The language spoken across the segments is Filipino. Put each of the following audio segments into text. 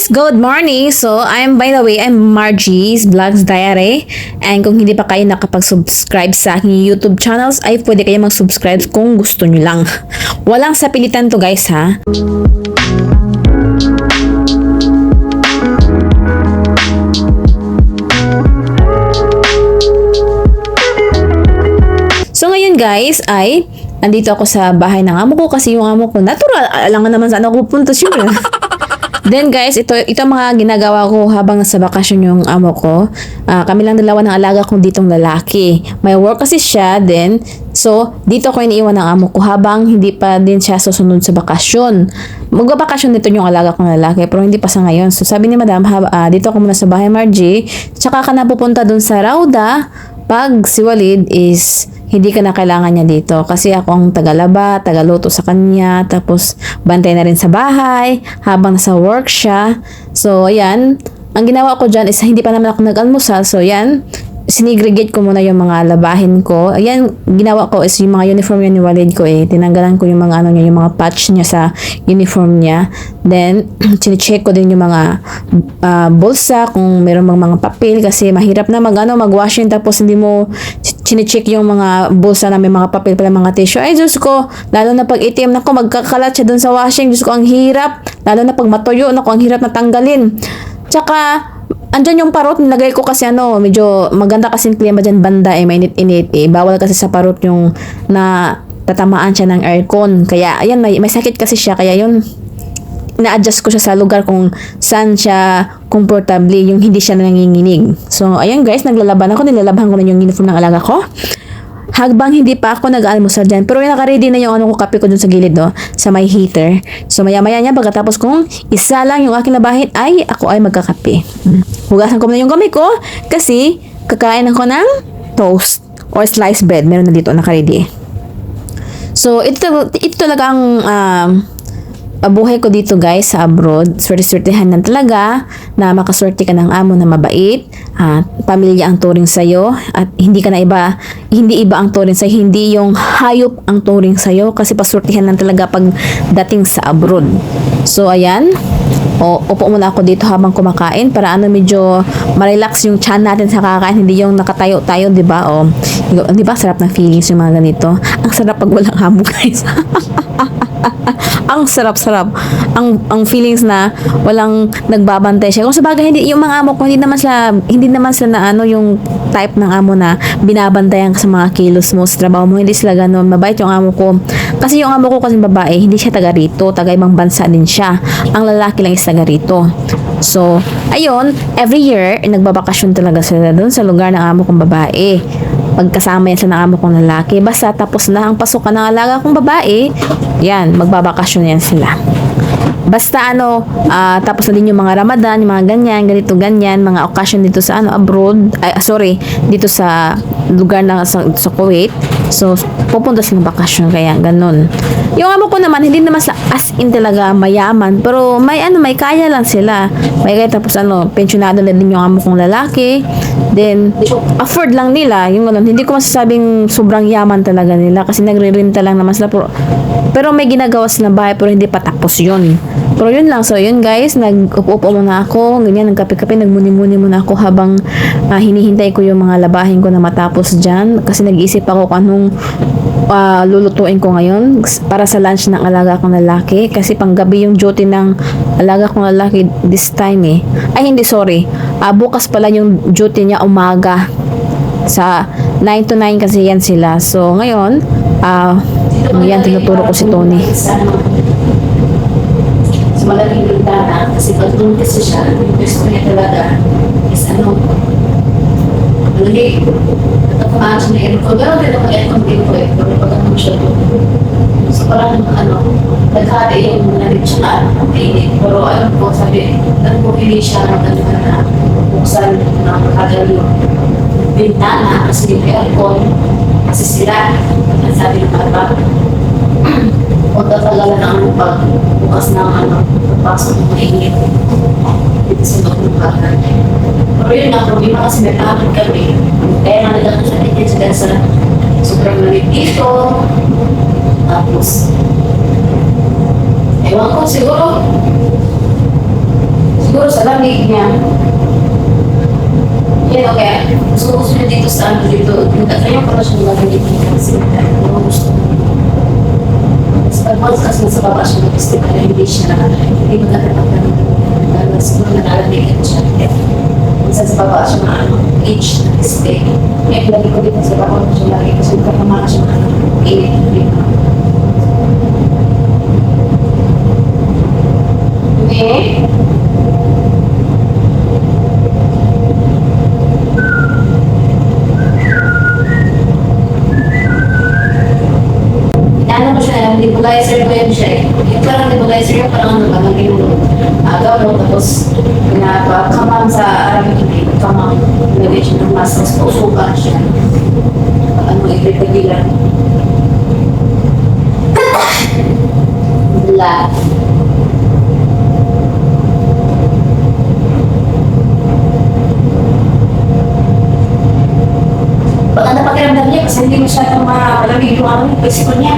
guys! Good morning! So, I'm, by the way, I'm Margie's Vlogs Diary. And kung hindi pa kayo nakapag-subscribe sa aking YouTube channels, ay pwede kayo mag-subscribe kung gusto nyo lang. Walang sapilitan to guys ha. So ngayon guys ay nandito ako sa bahay ng amo ko kasi yung amo ko natural alangan naman saan ako pupunta siyempre. Then guys, ito ito mga ginagawa ko habang nasa bakasyon yung amo ko. Ah, kami lang dalawa ng alaga kong ditong lalaki. May work kasi siya then so dito ko iniiwan ng amo ko habang hindi pa din siya susunod sa bakasyon. Magbabakasyon dito yung alaga kong lalaki pero hindi pa sa ngayon. So sabi ni Madam, hab- ah, dito ako muna sa bahay Margie, tsaka ka na pupunta dun sa Rauda pag si Walid is hindi ka na kailangan niya dito kasi ako ang tagalaba, tagaluto sa kanya, tapos bantay na rin sa bahay habang nasa work siya. So, ayan. Ang ginawa ko dyan is hindi pa naman ako nag-almusal. So, yan. Sinigregate ko muna yung mga labahin ko. Ayan, ginawa ko is yung mga uniform yun ni Walid ko eh. Tinanggalan ko yung mga ano niya, yung mga patch niya sa uniform niya. Then, chinecheck ko din yung mga ah, bulsa kung meron bang mga papel kasi mahirap na mag ano, mag-washing tapos hindi mo chinecheck yung mga bulsa na may mga papel pala mga tissue. Ay, Diyos ko, lalo na pag ATM na ko, magkakalat siya dun sa washing. Diyos ko, ang hirap. Lalo na pag matuyo, naku, ang hirap na tanggalin. Tsaka, andyan yung parot, nilagay ko kasi ano, medyo maganda kasi yung klima dyan banda eh, mainit-init eh. Bawal kasi sa parot yung na tatamaan siya ng aircon. Kaya, ayan, may, may sakit kasi siya. Kaya yun, na-adjust ko siya sa lugar kung saan siya comfortably, yung hindi siya nanginginig. So, ayan guys, naglalaban ako, nilalabahan ko na yung uniform ng alaga ko. Hagbang hindi pa ako nag-almusal dyan. Pero naka-ready na yung ano ko kape ko dun sa gilid, no? Sa may heater. So, maya-maya niya, pagkatapos kung isa lang yung aking labahin, ay, ako ay magkakape. Hmm. Hugasan ko na yung kamay ko kasi kakain ako ng toast or sliced bread. Meron na dito, naka-ready. So, ito, ito talaga ang um, uh, buhay ko dito guys sa abroad. Swerte-swertehan lang talaga na makaswerte ka ng amo na mabait. At pamilya ang turing sa'yo. At hindi ka na iba, hindi iba ang turing sa'yo. Hindi yung hayop ang turing sa'yo. Kasi paswertehan lang talaga pag dating sa abroad. So ayan. O, upo muna ako dito habang kumakain para ano medyo ma-relax yung chan natin sa kakain, hindi yung nakatayo tayo, 'di ba? O, 'di ba sarap na feelings yung mga ganito. Ang sarap pag walang hamo, guys. ang sarap-sarap. Ang ang feelings na walang nagbabantay siya. Kung sa bagay hindi yung mga amo ko hindi naman sila hindi naman sila na ano yung type ng amo na binabantayan sa mga kilos mo sa trabaho mo. Hindi sila ganoon. Mabait yung amo ko. Kasi yung amo ko kasi babae, hindi siya taga rito, taga ibang bansa din siya. Ang lalaki lang is taga rito. So, ayun, every year, nagbabakasyon talaga sila doon sa lugar ng amo kong babae pagkasama yan sa ng amo kong lalaki. Basta tapos na ang pasukan ng alaga kong babae, yan, magbabakasyon yan sila. Basta ano, ah, tapos na din yung mga Ramadan, yung mga ganyan, ganito, ganyan, mga occasion dito sa ano, abroad, ay, sorry, dito sa lugar na sa, sa Kuwait. So, pupunta silang bakasyon, kaya ganun. Yung amo ko naman, hindi naman sa as in talaga mayaman, pero may ano, may kaya lang sila. May kaya tapos ano, pensionado na din yung amo kong lalaki. Then, afford lang nila, yung ganun. Hindi ko masasabing sobrang yaman talaga nila kasi nagre-renta lang naman sila. Pero, pero may ginagawa silang bahay pero hindi pa tapos yun. Pero yun lang. So, yun guys, nag-upo-upo muna ako. Ganyan, nagkape-kape, nagmuni-muni muna ako habang ah, hinihintay ko yung mga labahin ko na matapos dyan. Kasi nag-iisip ako kung anong ah, lulutuin ko ngayon para sa lunch ng alaga kong lalaki. Kasi panggabi yung duty ng alaga kong lalaki this time eh. Ay, hindi, sorry. Ah, bukas pala yung duty niya umaga. Sa 9 to 9 kasi yan sila. So, ngayon, ah, yan, tinuturo ko si Tony. Malaking bintana, kasi pag doon kasi siya, gusto niya talaga is ano, hindi, natapamaan siya na aircon. Pero din ako aircon din ko eh, pero pag ano siya doon. So parang ano, naghari yung na-reach na ang init. Pero ayun po, sabi, ano po hindi siya ng ano na buksan na makagal yung bintana kasi yung aircon, kasi sila, ang sabi ng bata, o tatagalan na ano pag bukas ng ano, pagpasok ng mainit dito sa loob ng. Pero yun nga, problema kasi tahanan kami. Kaya nga nagkakaroon sa ticket sila sa sobrang dito. Tapos, ewan ko, siguro, siguro sa lamig niya. Yan, okay. Gusto gusto niya dito sa ano dito. Kaya ko na siya nilagay dito kasi ano gusto. Once kasi sa baba siya nag-step na hindi siya hindi mo nakatapang Lalo siguro nakalamig siya. Minsan sa baba siya na age na stay. Kaya lagi ko dito sa baba ko siya lagi kasi kapamaka siya na ano, init dito. Okay. Ano ko siya, nebulizer ko yun siya eh. Yung parang nebulizer yung parang ano ba, naging agaw no, tapos pinapakamam sa araming hindi, kamam, nilagay siya ng mask, tapos pausukan siya. Ano, ipipigilan. Black. Maganda pakiramdam niya kasi hindi masyadong malamig yung ano, yung physical niya.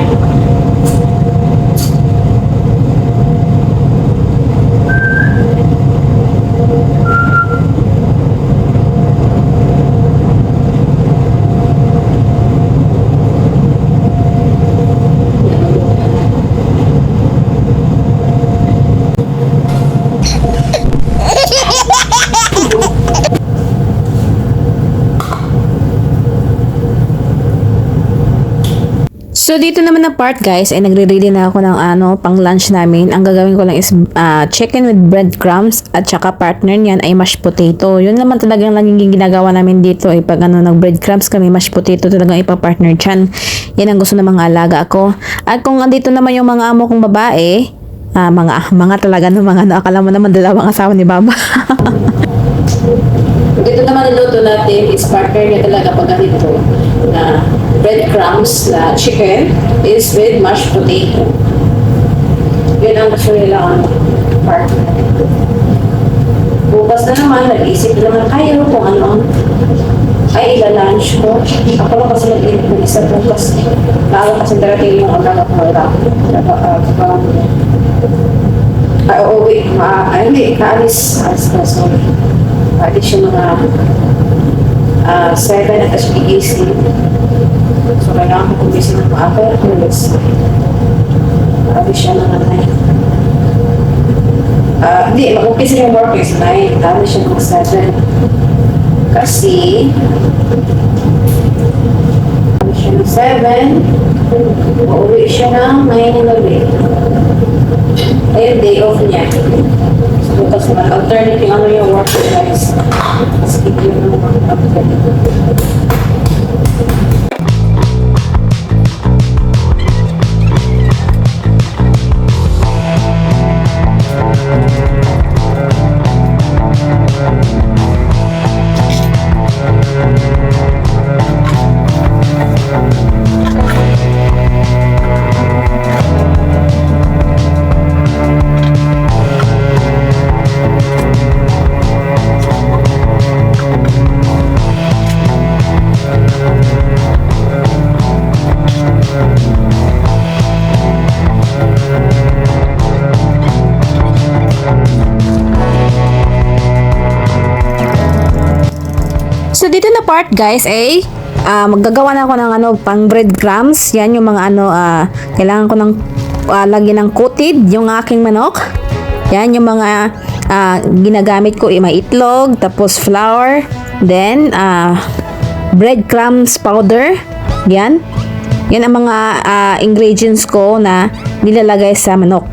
So dito naman na part guys ay nagre-ready na ako ng ano pang lunch namin. Ang gagawin ko lang is ah, chicken with breadcrumbs at saka partner niyan ay mashed potato. Yun naman talagang laging ginagawa namin dito ay pag ano nag breadcrumbs kami mashed potato talagang ipa-partner dyan. Yan ang gusto ng mga alaga ako. At kung andito naman yung mga amo kong babae, ah, mga mga talaga no mga ano, akala mo naman dalawang asawa ni Baba. Niluto natin is partner niya talaga pag ganito na breadcrumbs na chicken is with mashed potato. Yun ang gusto nila ang partner. Bukas na naman, nag-isip na naman kayo kung ano ang ay ila-lunch ko. Ako lang kasi nag-inip ng isa bukas. Lalo kasi darating yung anak wala. Kapag ay, oo, wait. Ma, ay, hindi. Kaalis. Kaalis na, sorry. Mga ah, seven at SPEC. So, kailangan ko kumising ng maaga. Yes. Kaalis siya ng nine. Ah, hindi, mag-umpisa yung work is nine. Kaalis siya ng seven. Kasi, kaalis siya ng seven. Uuwi siya ng nine ng gabi. Ayun, day off niya. Bukas alternate yung ano yung work guys. Skip yung work guys ay ah, maggagawa na ako ng ano pang breadcrumbs. Yan yung mga ano ah, kailangan ko ng ah, lagyan ng coated yung aking manok. Yan yung mga ah, ginagamit ko, eh, may itlog, tapos flour, then ah, breadcrumbs powder. Yan. Yan ang mga ah, ingredients ko na nilalagay sa manok.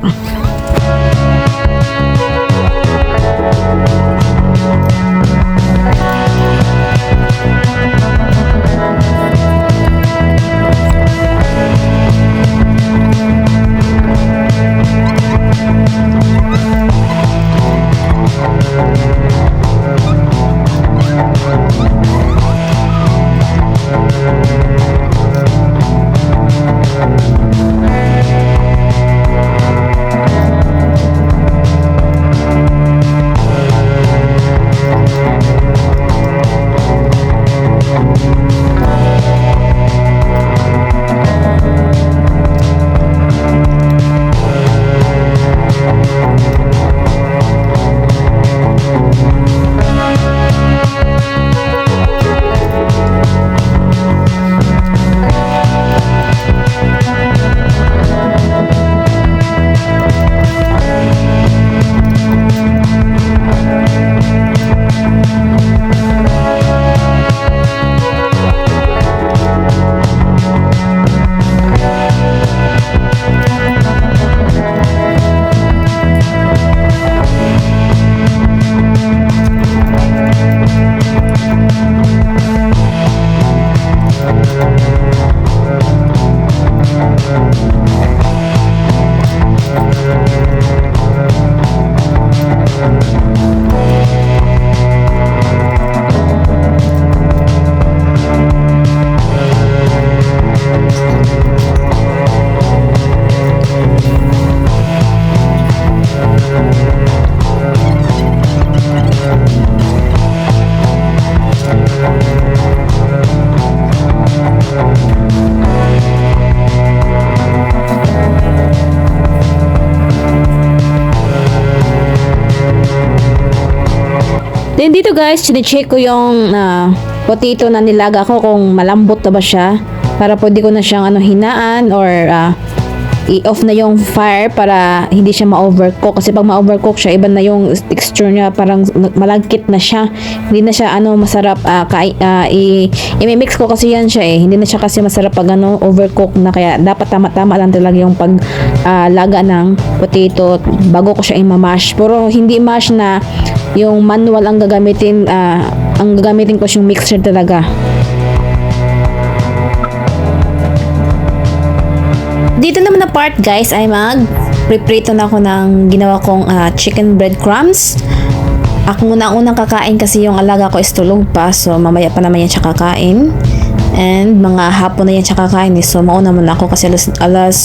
Guys, chinecheck ko yung ah, potato na nilaga ko kung malambot na ba siya para pwede ko na siyang ano hinaan or ah, i-off na yung fire para hindi siya ma-overcook. Kasi pag ma-overcook siya iba na yung texture niya. Parang malagkit na siya. Hindi na siya ano masarap ah, kai, ah, i, i-mix ko kasi yan siya eh. Hindi na siya kasi masarap pag ano overcook na. Kaya dapat tama-tama lang talaga yung pag ah, laga ng potato. Bago ko siya i-mash pero hindi mash na yung manual ang gagamitin ah, ang gagamitin ko yung mixer talaga part guys ay mag preprito na ako ng ginawa kong ah, chicken breadcrumbs. Ako muna ang unang kakain kasi yung alaga ko is tulog pa so mamaya pa naman yan siya kakain. And mga hapon na yan siya kakain eh. So mauna muna ako kasi alas, alas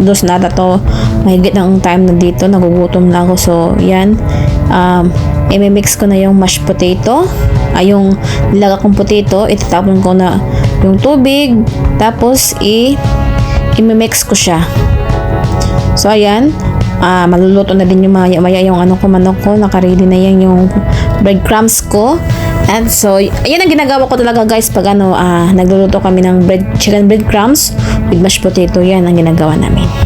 dos na ata to. Mahigit ng time na dito. Nagugutom na ako. So yan. Um, i-mix ko na yung mashed potato. Ay yung nilaga kong potato. Itatapon ko na yung tubig. Tapos i i-mix ko siya. So, ayan. Ah, maluluto na din yung maya, maya yung ano ko, manok ko. Nakaready na yan yung breadcrumbs ko. And so, ayan ang ginagawa ko talaga guys pag ano, ah, nagluluto kami ng bread, chicken breadcrumbs with mashed potato. Yan ang ginagawa namin.